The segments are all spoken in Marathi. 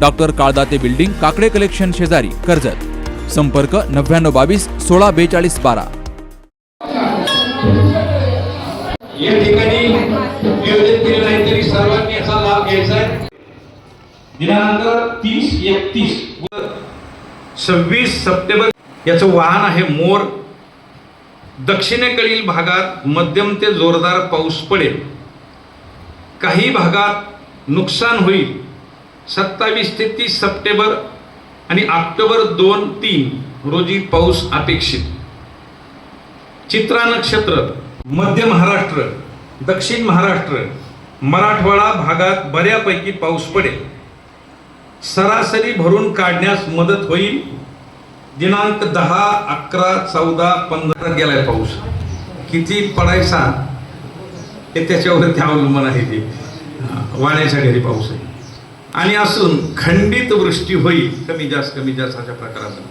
Doctor Kaldate building Kakade collection शेजारी कर्जत. संपर्क नव्याण्णव बावीस सोळा बेचाळीस बारा. या ठिकाणी नियोजन केलेलं आहे तरी सर्वांनी याचा लाभ घ्यायचा आहे. दिनांक तीस एकतीस सव्वीस सप्टेंबर याचं वाहन आहे मोर. दक्षिणेकडील भागात मध्यम ते जोरदार पाऊस पडेल. काही भागात नुकसान होईल. सत्तावीस ते तीस सप्टेंबर आणि ऑक्टोबर दोन तीन रोजी पाऊस अपेक्षित. चित्रा नक्षत्र मध्य महाराष्ट्र दक्षिण महाराष्ट्र मराठवाडा भागात बऱ्यापैकी पाऊस पडेल. सरासरी भरून काढण्यास मदत होईल. दिनांक दहा अकरा चौदा पंधरा गेलाय पाऊस. किती पडायचा? हे त्याच्यावरती अवलंबून आहे ते. वाण्याच्या घरी पाऊस आहे. आणि असून खंडित वृष्टी होईल कमी जास्त कमी जास्त अशा प्रकाराचा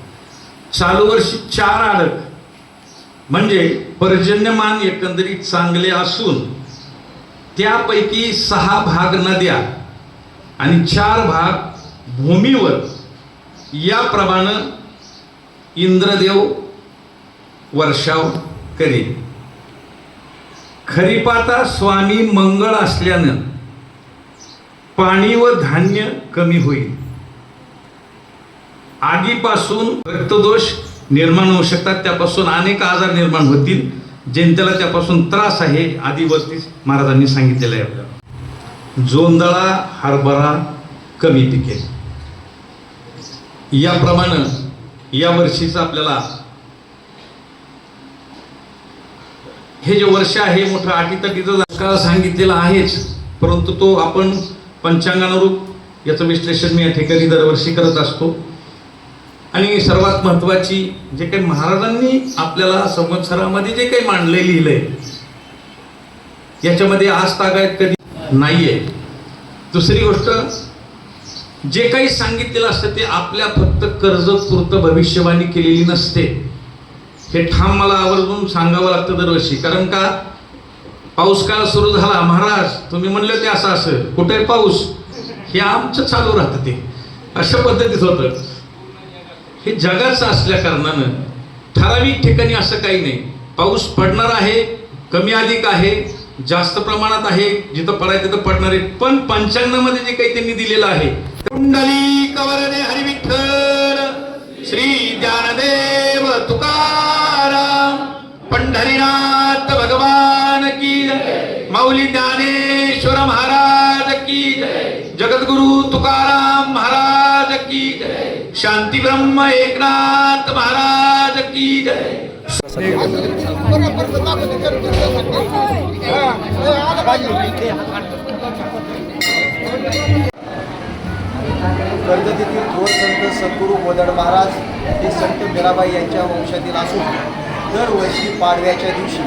चालू वर्षी चार आडक म्हणजे पर्जन्यमान एकंदरीत चांगले असून त्यापैकी सहा भाग नद्या आणि चार भाग भूमीवर. याप्रमाणे इंद्रदेव वर्षाव करेल खरीपाता स्वामी मंगळ असल्यानं पाणी व धान्य कमी होईल. आगीपासून रक्तदोष निर्माण होऊ शकतात. त्यापासून अनेक आजार निर्माण होतील. जनतेला त्यापासून त्रास आहे आदिवरती महाराजांनी सांगितलेलं आहे. आपल्याला जोंधळा हरभरा कमी पिकेल याप्रमाणे या वर्षीचं आपल्याला हे जे वर्ष आहे मोठं अटीतटीचं सांगितलेलं आहेच परंतु तो आपण पंचांगानुरूप याचं विश्लेषण मी या ठिकाणी दरवर्षी करत असतो. आणि सर्वात महत्वाची जे काही महाराजांनी आपल्याला संवत्सरामध्ये जे काही मांडले लिहिलंय याच्यामध्ये आज तागायत कधी नाहीये. दुसरी गोष्ट जे काही सांगितलेलं असतं ते आपल्या फक्त कर्ज भविष्यवाणी केलेली नसते. हे ठाम मला आवर्जून सांगावं लागतं दरवर्षी. कारण का? पाऊस काळ सुरू झाला महाराज तुम्ही म्हणले ते असं असं. कुठे पाऊस? हे आमचं चालू राहतं ते. अशा पद्धतीत होतं. हे जगाचं असल्या कारणानं ठराविक ठिकाणी असं काही नाही. पाऊस पडणार आहे कमी अधिक आहे जास्त प्रमाणात आहे जिथं पडाय तिथं पडणार आहे. पण पंचांगामध्ये जे काही त्यांनी दिलेलं आहे कुंडली कवरणे हरिविठ्ठल श्री ज्ञानदेव तुकाराम पंढरीनाथ भगवान. माऊली ज्ञानेश्वर महाराज की जगद्गुरु तुकाराम महाराज की शांती ब्रह्म एकनाथ महाराज की जय. कर्जतीतील थोर संत सद्गुरू मोदड महाराज हे संत मीराबाई यांच्या वंशातील असून दरवर्षी पाडव्याच्या दिवशी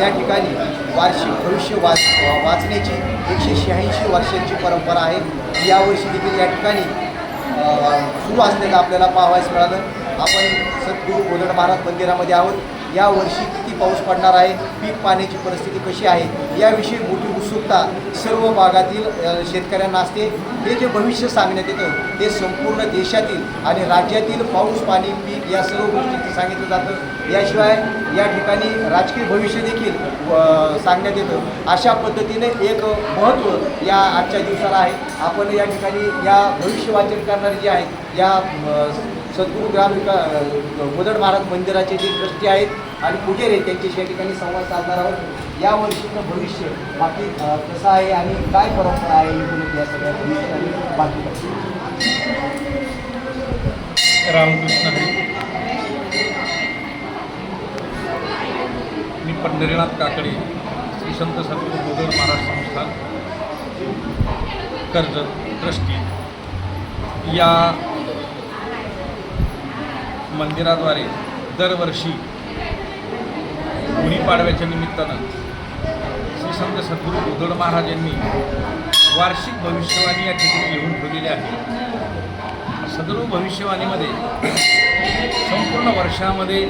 या ठिकाणी वार्षिक भविष्य वाच वाचण्याची एकशे शहाऐंशी वर्षांची परंपरा आहे. यावर्षी देखील या ठिकाणी सुरू असलेलं आपल्याला पाहावयास मिळालं. आपण सद्गुरू गोदड महाराज मंदिरामध्ये आहोत. या वर्षी किती पाऊस पडणार आहे पीक पाण्याची परिस्थिती कशी आहे याविषयी मोठी उत्सुकता सर्व भागातील शेतकऱ्यांना असते. हे जे भविष्य सांगण्यात येतं ते संपूर्ण देशातील आणि राज्यातील पाऊस पाणी पीक या सर्व गोष्टी सांगितलं जातं. याशिवाय या ठिकाणी राजकीय भविष्य देखील सांगण्यात येतं. अशा पद्धतीने एक महत्त्व या आजच्या दिवसाला आहे. आपण या ठिकाणी या भविष्यवाचन करणारे जे आहेत या सद्गुरू ग्राम विका मुदड महाराज मंदिराचे जे ट्रस्टी आहेत आणि पुजारी आहेत त्यांच्याशी या ठिकाणी संवाद साधणार आहोत या वर्षीचं भविष्य बाकी कसं आहे आणि काय परंपरा आहे एकूणच या सगळ्या आणि बाकी रामकृष्ण मी पंढरीनाथ काकडे श्री संत सद्गुरू बोधर महाराज संस्थान कर्ज ट्रस्टी. या मंदिराद्वारे दरवर्षी गुढी पाडव्याच्या निमित्तानं श्री संत सद्गुरू उदड महाराज यांनी वार्षिक भविष्यवाणी या ठिकाणी लिहून ठेवलेली आहे. सदरू भविष्यवाणीमध्ये संपूर्ण वर्षामध्ये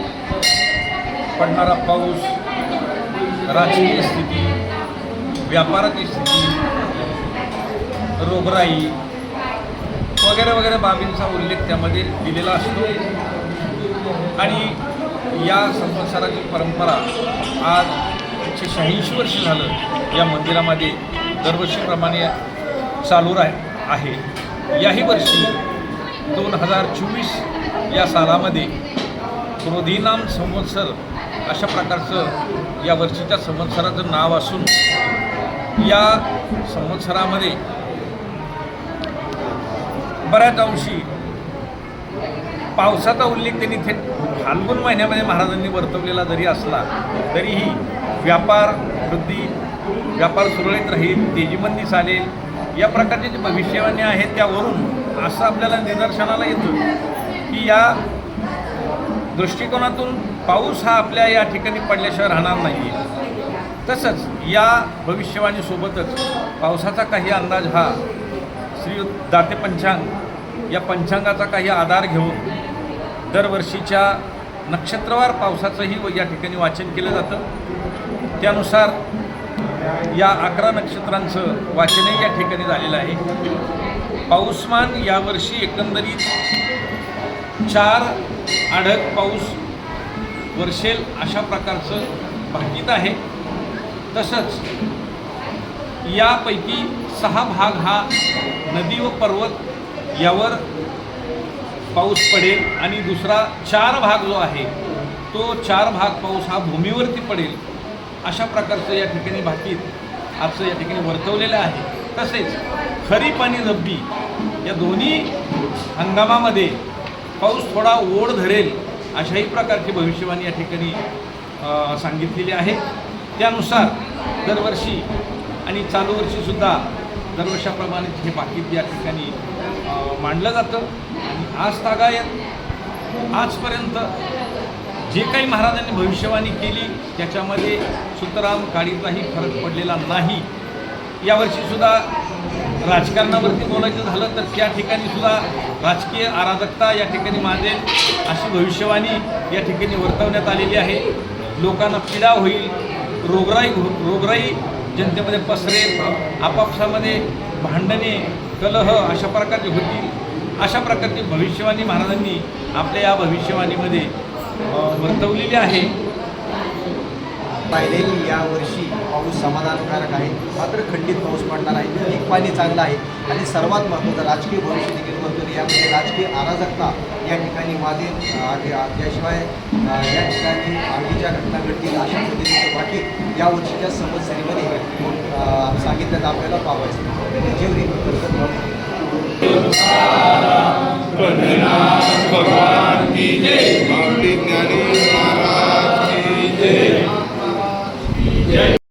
पडणारा पाऊस राजकीय स्थिती व्यापाराची स्थिती रोगराई वगैरे वगैरे बाबींचा उल्लेख त्यामध्ये दिलेला असतो. आणि या संवत्सराची परंपरा आज एकशे शहाऐंशी वर्ष झालं या मंदिरामध्ये दरवर्षीप्रमाणे चालू राह आहे. याही वर्षी दोन हजार चोवीस या सालामध्ये क्रोधीनाम संवत्सर अशा प्रकारचं या वर्षीच्या संवत्सराचं नाव असून या संवत्सरामध्ये बऱ्याच अंशी पावसाचा उल्लेख त्यांनी थेट फाल्गुन महिन्यामध्ये महाराजांनी वर्तवलेला जरी असला तरीही व्यापार वृद्धी व्यापार सुरळीत राहील तेजीमंदी चालेल या प्रकारचे जे भविष्यवाणी आहेत त्यावरून असं आपल्याला निदर्शनाला येतं की या दृष्टिकोनातून पाऊस हा आपल्या या ठिकाणी पडल्याशिवाय राहणार नाही आहे तसंच या भविष्यवाणीसोबतच पावसाचा काही अंदाज हा श्री दाते पंचांग या पंचांगाचा काही आधार घेऊन दरवर्षीच्या नक्षत्रवार पावसाचंही व या ठिकाणी वाचन केलं जातं. त्यानुसार या अकरा नक्षत्रांचं वाचनही या ठिकाणी झालेलं आहे. पाऊसमान यावर्षी एकंदरीत चार आढक पाऊस वर्षेल अशा प्रकारचं भाकीत आहे. तसंच यापैकी सहा भाग हा नदी व पर्वत यावर पाऊस पडेल आणि दुसरा चार भाग जो आहे तो चार भाग पाऊस हा भूमीवरती पडेल. अशा प्रकारचं या ठिकाणी भाकीत आजचं या ठिकाणी वर्तवलेलं आहे. तसेच खरीप आणि रब्बी या दोन्ही हंगामामध्ये पाऊस थोडा ओढ धरेल अशाही प्रकारची भविष्यवाणी या ठिकाणी सांगितलेली आहे. त्यानुसार दरवर्षी आणि चालू वर्षीसुद्धा दरवर्षाप्रमाणे हे बाकीत या ठिकाणी मांडलं जातं. आणि आज तागायत आजपर्यंत जे काही महाराजांनी भविष्यवाणी केली त्याच्यामध्ये सुतराम काळीचाही फरक पडलेला नाही. यावर्षीसुद्धा राजकारणावरती बोलायचं झालं तर त्या ठिकाणी सुद्धा राजकीय अराजकता या ठिकाणी माजेल अशी भविष्यवाणी या ठिकाणी वर्तवण्यात आलेली आहे. लोकांना पीडा होईल रोगराई हो, रोगराई जनतेमध्ये पसरेल आपापसामध्ये भांडणे कलह अशा प्रकारचे होतील अशा प्रकारची भविष्यवाणी महाराजांनी आपल्या या भविष्यवाणीमध्ये वर्तवलेली आहे. पाहिले की यावर्षी पाऊस समाधानकारक आहे. मात्र खंडित पाऊस पडणार आहे. पीक पाणी चांगलं आहे. आणि सर्वात महत्त्वाचं राजकीय भविष्य देखील म्हणतो यामध्ये राजकीय अराजकता या ठिकाणी माझे त्याशिवाय या ठिकाणी आगीच्या घटना घडतील अशा पद्धतीचं बाकी या वर्षीच्या संवत्सरीमध्ये सांगितलं तर आपल्याला पावायचं जेवढी भगवान की जय. ज्ञानी.